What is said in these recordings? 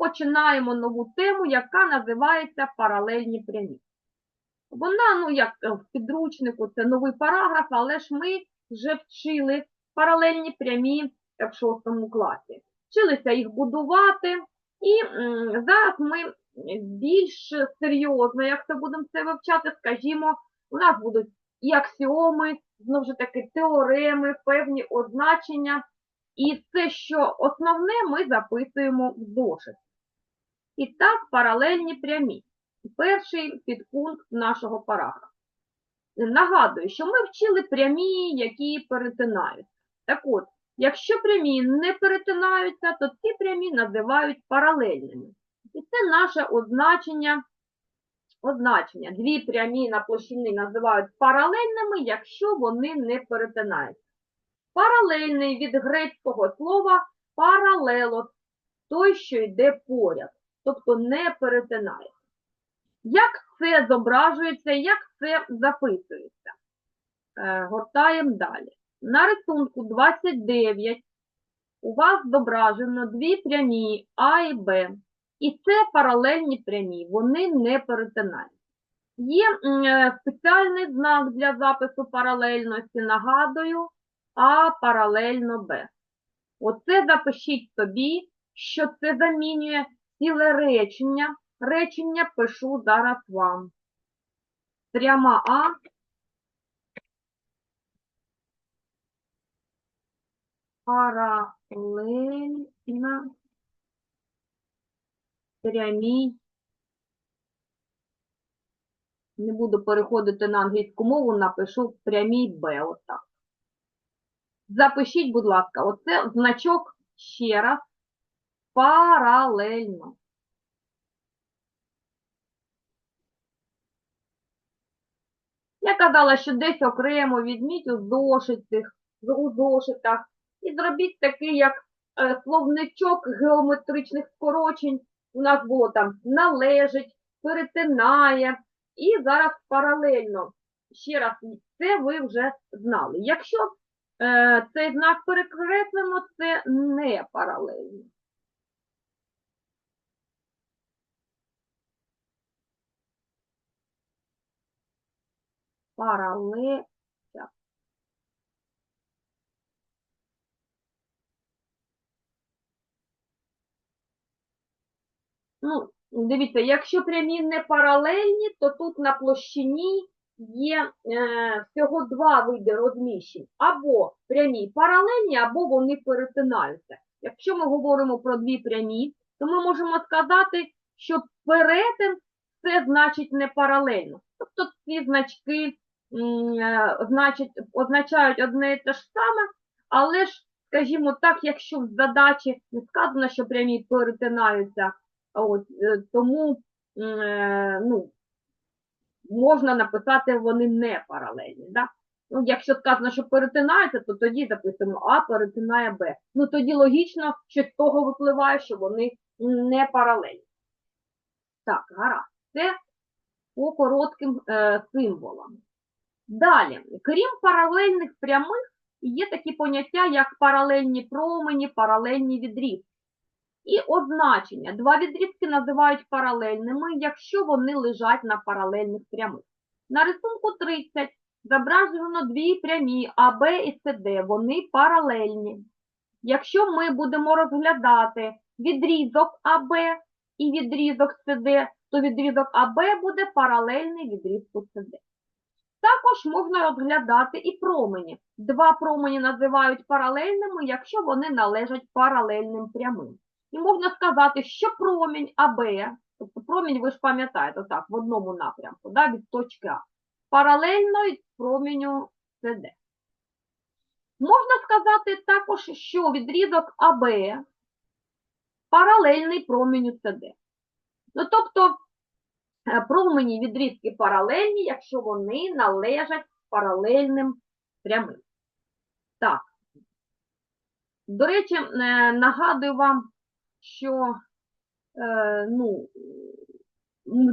починаємо нову тему, яка називається паралельні прямі. Вона, ну, як е, в підручнику, це новий параграф, але ж ми вже вчили паралельні прямі в шостому класі. Вчилися їх будувати, і зараз ми більш серйозно, як це будемо це вивчати, скажімо, у нас будуть і аксіоми, знову ж таки, теореми, певні означення. І це, що основне, ми записуємо в зошит. І так, паралельні прямі. Перший підпункт нашого параграфу. Нагадую, що ми вчили прямі, які перетинаються. Так от, якщо прямі не перетинаються, то ці прямі називають паралельними. І це наше означення. Означення. Дві прямі на площині називають паралельними, якщо вони не перетинаються. Паралельний від грецького слова паралелос, той, що йде поряд, тобто не перетинає. Як це зображується, як це записується? Е, Гортаємо далі. На рисунку 29 у вас зображено дві прямі А і Б. І це паралельні прямі, вони не перетинають. Є е, спеціальний знак для запису паралельності, нагадую, А паралельно Б. Оце запишіть собі, що це замінює ціле речення. Речення пишу зараз вам. Пряма А паралельна прямій. Не буду переходити на англійську мову, напишу прямій Б. Отак. Запишіть, будь ласка, оце значок ще раз. Паралельно. Я казала, що десь окремо візьміть у зошитах, у зошитах і зробіть такий, як е, словничок геометричних скорочень. У нас було там належить, перетинає. І зараз паралельно. Ще раз, це ви вже знали. Якщо е, цей знак перекреслено, це не паралельно. Паралель. Ну, дивіться, якщо прямі не паралельні, то тут на площині є е, всього два види розміщень. Або прямі паралельні, або вони перетинаються. Якщо ми говоримо про дві прямі, то ми можемо сказати, що перетин це значить не паралельно. Тобто ці значки значить, означають одне і те ж саме, але ж, скажімо так, якщо в задачі не сказано, що прямі перетинаються, От, е, тому е, ну, можна написати, вони не паралельні. Да? Ну, якщо сказано, що перетинаються, то тоді записуємо А перетинає Б. Ну тоді логічно, що з того випливає, що вони не паралельні. Так, гаразд. Це по коротким е, символам. Далі, крім паралельних прямих, є такі поняття, як паралельні промені, паралельні відрізки. І означення. Два відрізки називають паралельними, якщо вони лежать на паралельних прямих. На рисунку 30 зображено дві прямі АБ і СД, вони паралельні. Якщо ми будемо розглядати відрізок АБ і відрізок СД, то відрізок АБ буде паралельний відрізку СД. Також можна розглядати і промені. Два промені називають паралельними, якщо вони належать паралельним прямим. І можна сказати, що промінь АБ, тобто промінь, ви ж пам'ятаєте, так, в одному напрямку, да, від точки А, паралельно проміню СД. Можна сказати також, що відрізок АБ паралельний проміню СД. Ну, тобто, промені відрізки паралельні, якщо вони належать паралельним прямим. Так. До речі, е, нагадую вам, що е, ну,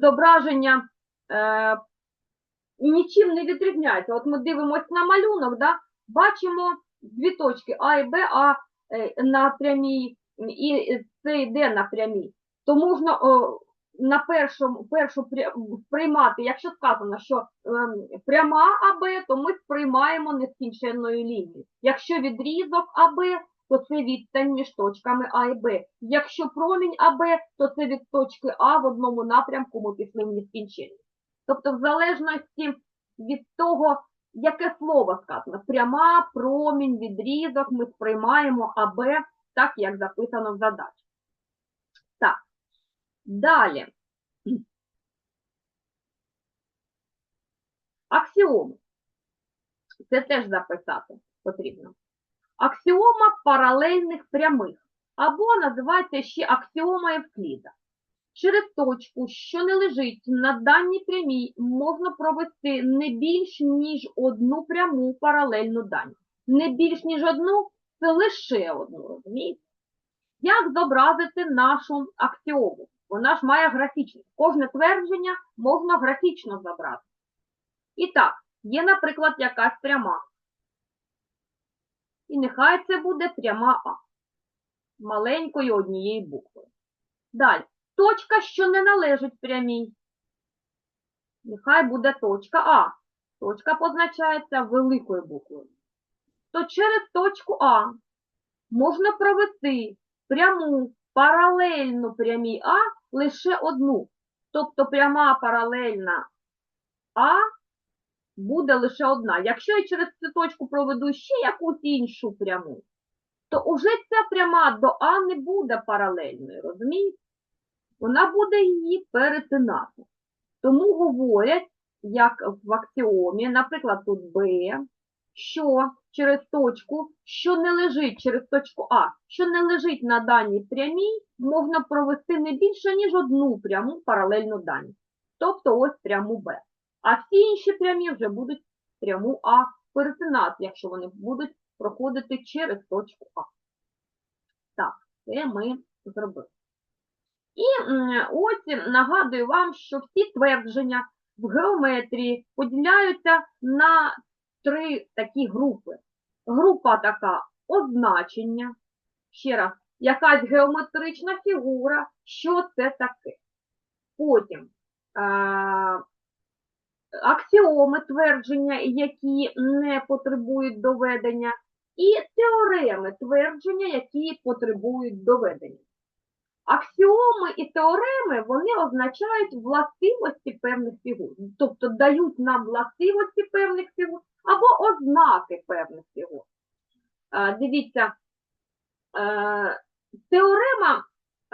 зображення е, нічим не відрізняється. От ми дивимося на малюнок, да, бачимо дві точки А і Б, А е, на прямій, і це йде на прямій. то можна на першому, першу сприймати, якщо сказано, що ем, пряма АБ, то ми сприймаємо нескінченною лінією. Якщо відрізок АБ, то це відстань між точками А і Б. Якщо промінь АБ, то це від точки А в одному напрямку ми пішли в нескінченність. Тобто, в залежності від того, яке слово сказано, пряма, промінь, відрізок, ми сприймаємо АБ так, як записано в задачі. Далі. Аксіоми. Це теж записати потрібно. Аксіома паралельних прямих, або називається ще аксіома Евкліда. Через точку, що не лежить на даній прямій, можна провести не більш ніж одну пряму паралельну дані. Не більш ніж одну це лише одну, розумієте? Як зобразити нашу аксіому? Вона ж має графічність. Кожне твердження можна графічно зобразити. І так, є, наприклад, якась пряма. І нехай це буде пряма А. Маленькою однією буквою. Далі. Точка, що не належить прямій. Нехай буде точка А. Точка позначається великою буквою. То через точку А можна провести пряму паралельну прямій А лише одну. Тобто пряма паралельна А буде лише одна. Якщо я через цю точку проведу ще якусь іншу пряму, то уже ця пряма до А не буде паралельною, розумієте? Вона буде її перетинати. Тому говорять, як в аксіомі, наприклад, тут Б, що через точку, що не лежить через точку А, що не лежить на даній прямій, можна провести не більше, ніж одну пряму паралельну даній. Тобто ось пряму Б. А всі інші прямі вже будуть пряму А перетинати, якщо вони будуть проходити через точку А. Так, це ми зробили. І ось нагадую вам, що всі твердження в геометрії поділяються на три такі групи. Група така означення. Ще раз, якась геометрична фігура, що це таке. Потім а, аксіоми твердження, які не потребують доведення, і теореми твердження, які потребують доведення. Аксіоми і теореми вони означають властивості певних фігур, тобто дають нам властивості певних фігур або ознаки певних фігур. Дивіться, е, теорема,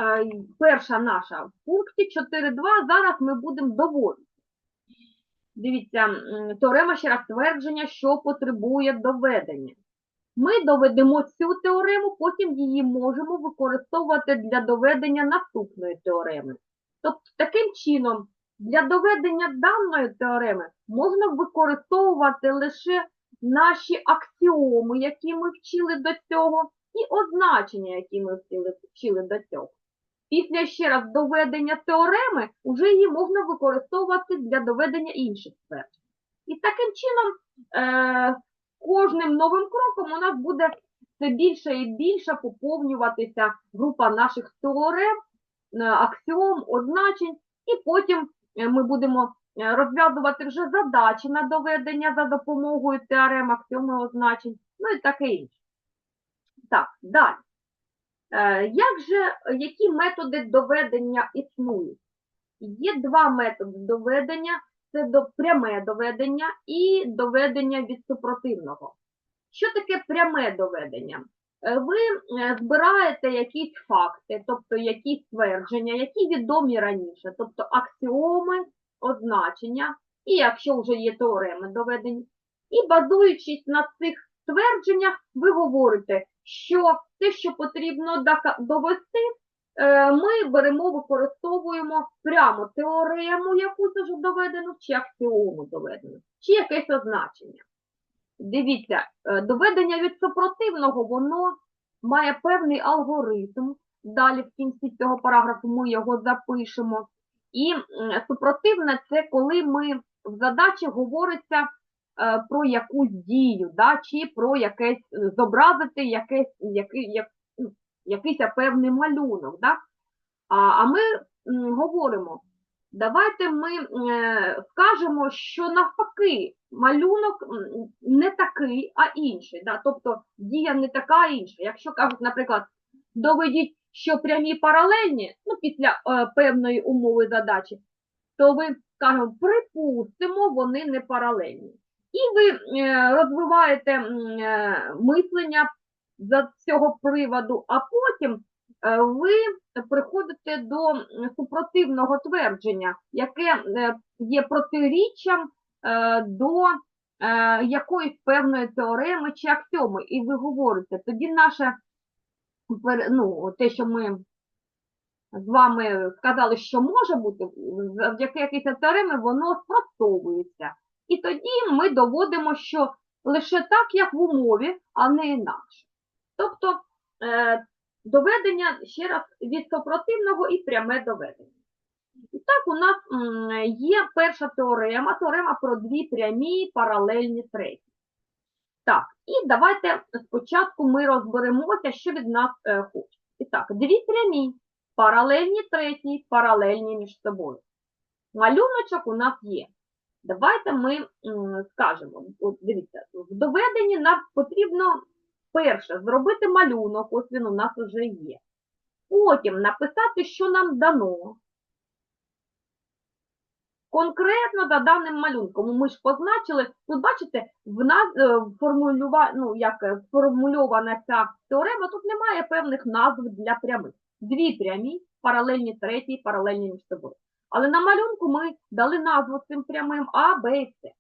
е, перша наша в пункті 4.2, зараз ми будемо доводити. Дивіться, теорема ще раз твердження, що потребує доведення. Ми доведемо цю теорему, потім її можемо використовувати для доведення наступної теореми. Тобто, таким чином, для доведення даної теореми можна використовувати лише наші аксіоми, які ми вчили до цього, і означення, які ми вчили, до цього. Після ще раз доведення теореми вже її можна використовувати для доведення інших тверджень. І таким чином, е, кожним новим кроком у нас буде все більше і більше поповнюватися група наших теорем, е, аксіом, означень, і потім ми будемо е, розв'язувати вже задачі на доведення за допомогою теорем, аксіом і означень, ну і таке інше. Так, далі. Е, Як же, які методи доведення існують? Є два методи доведення це до, пряме доведення і доведення від супротивного. Що таке пряме доведення? Е, Ви е, збираєте якісь факти, тобто якісь твердження, які відомі раніше, тобто аксіоми, означення, і якщо вже є теореми доведені, і базуючись на цих твердженнях, ви говорите, що те, що потрібно довести, Е, ми беремо, використовуємо прямо теорему, якусь вже доведену, чи аксіому доведену, чи якесь означення. Дивіться, е, доведення від супротивного, воно має певний алгоритм. Далі в кінці цього параграфу ми його запишемо. І супротивне це коли ми в задачі говориться е, про якусь дію, да, чи про якесь е, зобразити якесь, який, як, ну, якийсь певний малюнок. Да? А, а ми говоримо, давайте ми е, скажемо, що навпаки, малюнок не такий, а інший. Да? Тобто дія не така, а інша. Якщо кажуть, наприклад, доведіть, що прямі паралельні, ну, після е, певної умови задачі, то ви скажемо, припустимо, вони не паралельні. І ви е, розвиваєте е, мислення з цього приводу, а потім ви приходите до супротивного твердження, яке е, є протиріччям е, до е, якоїсь певної теореми чи аксіоми. І ви говорите, тоді наше ну, те, що ми з вами сказали, що може бути, завдяки якійсь теоремі воно спростовується. І тоді ми доводимо, що лише так, як в умові, а не інакше. Тобто е, доведення ще раз від супротивного і пряме доведення. І так у нас є перша теорема, теорема про дві прямі паралельні треті. Так, і давайте спочатку ми розберемося, що від нас е, хочуть. І так, дві прямі, паралельні третій, паралельні між собою. Малюночок у нас є. Давайте ми скажемо, от дивіться, в доведенні нам потрібно перше зробити малюнок, ось він у нас вже є. Потім написати, що нам дано. Конкретно за даним малюнком ми ж позначили, тут бачите, в нас е, формулюва, ну, як е, сформульована ця теорема, тут немає певних назв для прямих. Дві прямі, паралельні третій, паралельні між собою. Але на малюнку ми дали назву цим прямим А, Б і С.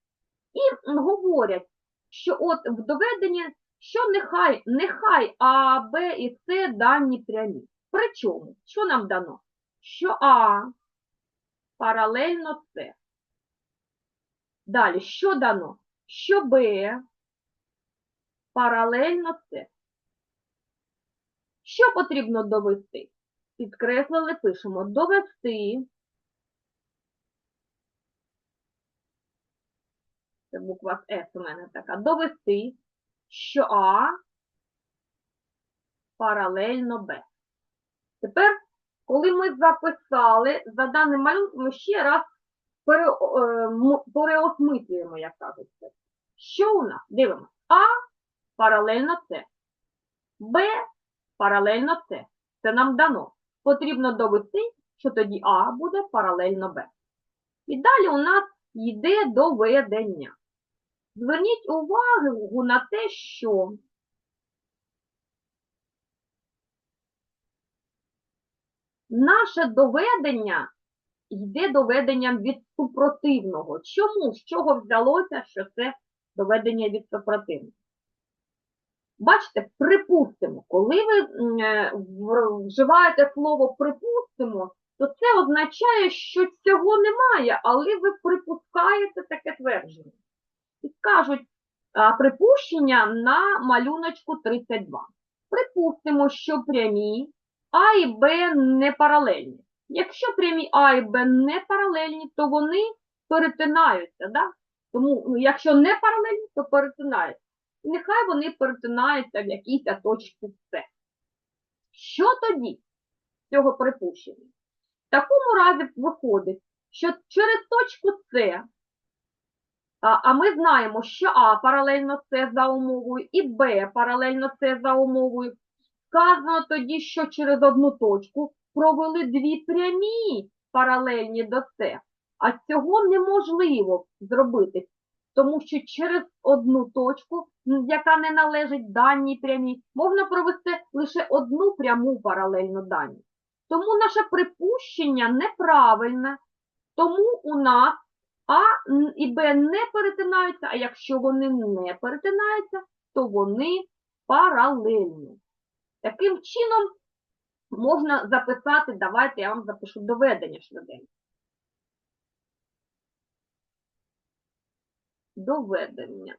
І говорять, що от в доведенні, що нехай, нехай А, Б і С дані прямі. Причому, що нам дано? Що А паралельно С. Далі, що дано? Що Б паралельно С. Що потрібно довести? Підкреслили, пишемо довести. Це буква С у мене така. Довести, що А паралельно Б. Тепер, коли ми записали за даним малюнком, ми ще раз пере, е, переосмислюємо, як кажуть. Що у нас? Дивимося. А паралельно С. Б паралельно С. Це нам дано. Потрібно довести, що тоді А буде паралельно Б. І далі у нас йде доведення. Зверніть увагу на те, що наше доведення йде доведенням від супротивного. Чому? З чого взялося, що це доведення від супротивного? Бачите, припустимо, коли ви е, вживаєте слово припустимо, то це означає, що цього немає, але ви припускаєте таке твердження. І скажуть а, припущення на малюночку 32. Припустимо, що прямі А і Б не паралельні. Якщо прямі А і Б не паралельні, то вони перетинаються. Да? Тому, ну, якщо не паралельні, то перетинаються. І нехай вони перетинаються в якійсь точці С. Що тоді з цього припущення? В такому разі виходить, що через точку С, а, ми знаємо, що А паралельно С за умовою і Б паралельно С за умовою, сказано тоді, що через одну точку провели дві прямі паралельні до С. А цього неможливо зробити, тому що через одну точку, яка не належить даній прямій, можна провести лише одну пряму паралельно даній. Тому наше припущення неправильне, тому у нас А і Б не перетинаються, а якщо вони не перетинаються, то вони паралельні. Таким чином можна записати, давайте я вам запишу доведення швиденько. Доведення.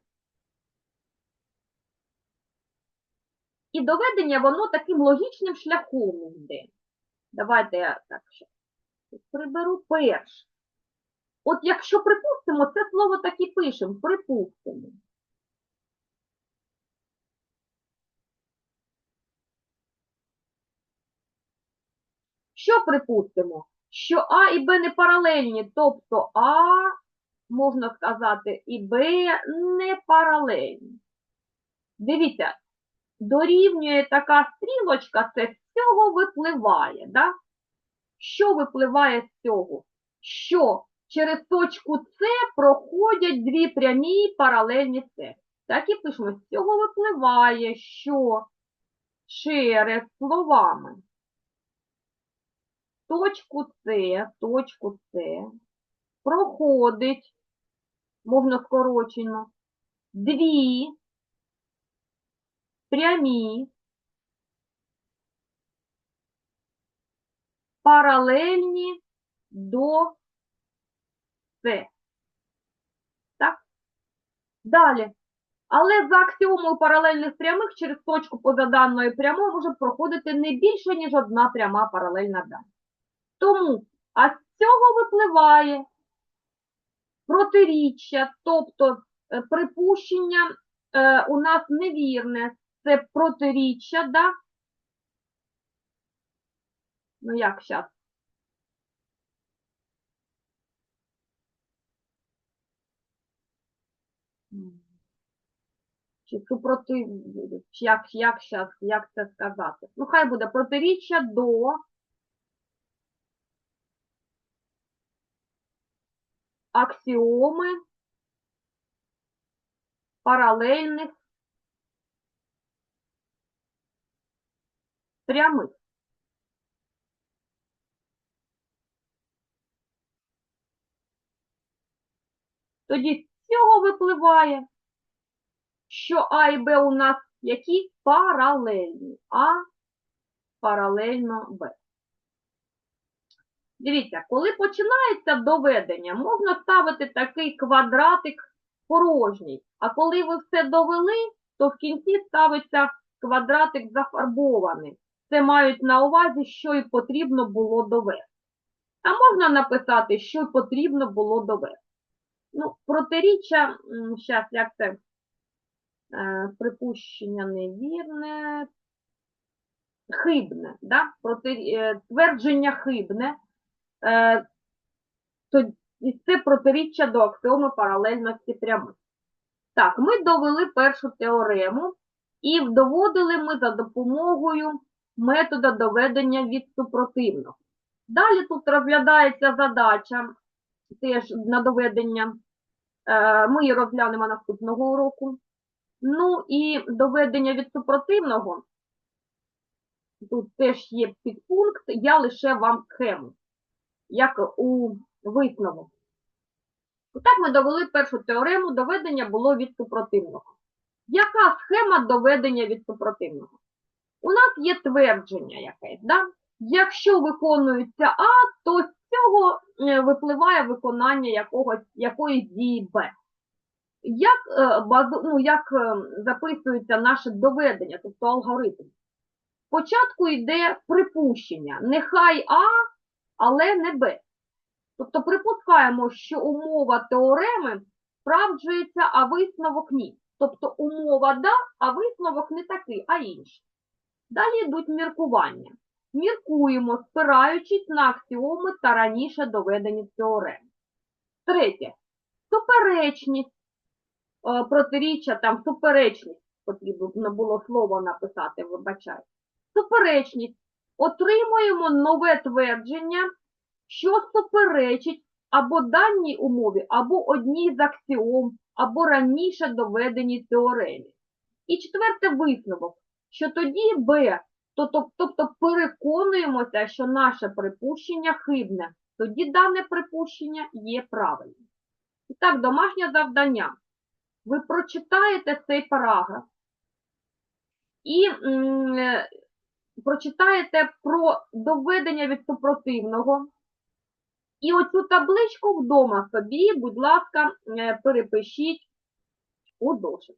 І доведення, воно таким логічним шляхом йде. Давайте я так ще приберу перше. От якщо припустимо, це слово так і пишемо, припустимо. Що припустимо? Що А і Б не паралельні, тобто А, можна сказати, і Б не паралельні. Дивіться, дорівнює така стрілочка, це з цього випливає. Да? Що випливає з цього? Що через точку С проходять дві прямі паралельні С. Так і пишемо, з цього випливає, що через словами точку С, точку С проходить, можна скорочено, дві прямі паралельні до С. Так? Далі. Але за аксіомою паралельних прямих через точку поза даною прямою може проходити не більше, ніж одна пряма паралельна даній. Тому, а з цього випливає протиріччя, тобто е, припущення е, у нас невірне, це протиріччя, да? Ну як зараз? Чи супротив, як, як, щас, як це сказати? Ну, хай буде протиріччя до аксіоми паралельних прямих. Тоді з цього випливає, що А і Б у нас які паралельні. А паралельно Б. Дивіться, коли починається доведення, можна ставити такий квадратик порожній. А коли ви все довели, то в кінці ставиться квадратик зафарбований. Це мають на увазі, що і потрібно було довести. А можна написати, що потрібно було довести. Ну, протиріччя, зараз, як це, припущення невірне, хибне, да? Проти, е, твердження хибне, е, то це протиріччя до аксіоми паралельності прямих. Так, ми довели першу теорему і доводили ми за допомогою метода доведення від супротивного. Далі тут розглядається задача теж на доведення. Е, Ми її розглянемо наступного уроку. Ну і доведення від супротивного. Тут теж є підпункт, я лише вам схему, як у висновок. Отак ми довели першу теорему, доведення було від супротивного. Яка схема доведення від супротивного? У нас є твердження якесь, да? Якщо виконується А, то з цього е, випливає виконання якогось, якоїсь дії Б. Як, е, ну, як е, записується наше доведення, тобто алгоритм? Спочатку йде припущення. Нехай А, але не Б. Тобто припускаємо, що умова теореми справджується, а висновок ні. Тобто умова да, а висновок не такий, а інший. Далі йдуть міркування. Міркуємо, спираючись на аксіоми та раніше доведені теореми. Третє. Суперечність, протиріччя, там суперечність, потрібно було слово написати, вибачайте. Суперечність. Отримуємо нове твердження, що суперечить або даній умові, або одній з аксіом, або раніше доведеній теоремі. І четверте висновок, що тоді Б, то- то- тобто переконуємося, що наше припущення хибне, тоді дане припущення є правильним. І так, домашнє завдання. Ви прочитаєте цей параграф і е, прочитаєте про доведення від супротивного. І оцю табличку вдома собі, будь ласка, е, перепишіть у дошик.